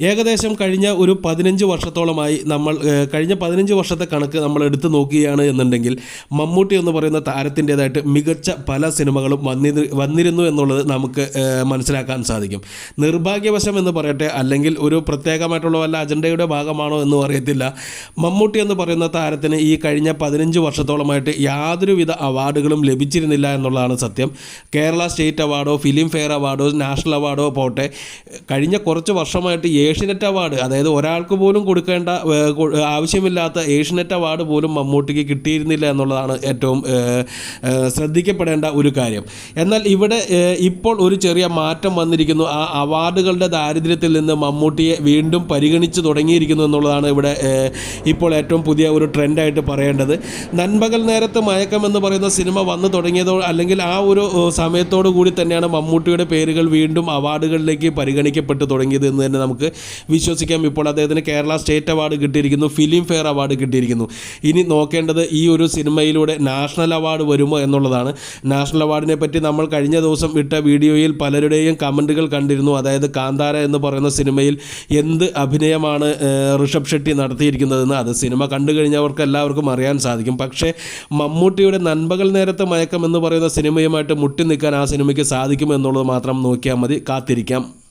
ഏകദേശം കഴിഞ്ഞ ഒരു പതിനഞ്ച് വർഷത്തോളമായി നമ്മൾ കഴിഞ്ഞ പതിനഞ്ച് വർഷത്തെ കണക്ക് നമ്മൾ എടുത്തു നോക്കുകയാണ് എന്നുണ്ടെങ്കിൽ മമ്മൂട്ടി എന്ന് പറയുന്ന താരത്തിന്റെതായിട്ട് മികച്ച പല സിനിമകളും വന്നി വന്നിരുന്നു എന്നുള്ളത് നമുക്ക് മനസ്സിലാക്കാൻ സാധിക്കും. നിർഭാഗ്യവശം എന്ന് പറയട്ടെ അല്ലെങ്കിൽ ഒരു പ്രത്യേകമായിട്ടുള്ള വല്ല അജണ്ടയുടെ ഭാഗമാണോ എന്നും അറിയത്തില്ല. മമ്മൂട്ടി എന്ന് പറയുന്ന താരത്തിന് ഈ കഴിഞ്ഞ പതിനഞ്ച് വർഷത്തോളമായിട്ട് യാതൊരുവിധ അവാർഡുകളും ലഭിച്ചിരുന്നില്ല എന്നുള്ളതാണ് സത്യം. കേരള സ്റ്റേറ്റ് അവാർഡോ ഫിലിം ഫെയർ അവാർഡോ നാഷണൽ അവാർഡോ പോട്ടെ കഴിഞ്ഞ കുറച്ച് വർഷമായിട്ട് ഏഷ്യനെറ്റ് അവാർഡ് അതായത് ഒരാൾക്ക് പോലും കൊടുക്കേണ്ട ആവശ്യമില്ലാത്ത ഏഷ്യനെറ്റ് അവാർഡ് പോലും മമ്മൂട്ടിക്ക് കിട്ടിയിരുന്നില്ല എന്നുള്ളതാണ് ഏറ്റവും ശ്രദ്ധിക്കപ്പെടേണ്ട ഒരു കാര്യം. എന്നാൽ ഇവിടെ ഇപ്പോൾ ഒരു ചെറിയ മാറ്റം വന്നിരിക്കുന്നു. ആ അവാർഡുകളുടെ ദാരിദ്ര്യത്തിൽ നിന്ന് മമ്മൂട്ടിയെ വീണ്ടും പരിഗണിച്ച് തുടങ്ങിയിരിക്കുന്നു എന്നുള്ളതാണ് ഇവിടെ ഇപ്പോൾ ഏറ്റവും പുതിയ ഒരു ട്രെൻഡായിട്ട് പറയേണ്ടത്. നൻപകൽ നേരത്ത് മയക്കം എന്ന് പറയുന്ന സിനിമ വന്നു തുടങ്ങിയതോ അല്ലെങ്കിൽ ആ ഒരു സമയത്തോടു കൂടി തന്നെയാണ് മമ്മൂട്ടിയുടെ പേരുകൾ വീണ്ടും അവാർഡുകളിലേക്ക് പരിഗണിക്കപ്പെട്ടു തുടങ്ങിയത് എന്ന് തന്നെ നമുക്ക് വിശ്വസിക്കാം ഇപ്പോൾ അദ്ദേഹത്തിന് കേരള സ്റ്റേറ്റ് അവാർഡ് കിട്ടിയിരിക്കുന്നു ഫിലിം ഫെയർ അവാർഡ് കിട്ടിയിരിക്കുന്നു. ഇനി നോക്കേണ്ടത് ഈ ഒരു സിനിമയിലൂടെ നാഷണൽ അവാർഡ് വരുമോ എന്നുള്ളതാണ്. നാഷണൽ അവാർഡിനെ പറ്റി നമ്മൾ കഴിഞ്ഞ ദിവസം ഇട്ട വീഡിയോയിൽ പലരുടെയും കമന്റുകൾ കണ്ടിരുന്നു. അതായത് കാന്താര എന്ന് പറയുന്ന സിനിമയിൽ എന്ത് അഭിനയമാണ് ഋഷഭ് ഷെട്ടി നടത്തിയിരിക്കുന്നതെന്ന്. അത് സിനിമ കണ്ടു കഴിഞ്ഞവർക്ക് എല്ലാവർക്കും അറിയാൻ സാധിക്കും. പക്ഷേ മമ്മൂട്ടിയുടെ നൻപകൽ നേരത്തെ മയക്കം എന്ന് പറയുന്ന സിനിമയുമായിട്ട് മുട്ടി നിൽക്കാൻ ആ സിനിമയ്ക്ക് സാധിക്കുമെന്നുള്ളത് മാത്രം നോക്കിയാൽ മതി. കാത്തിരിക്കാം.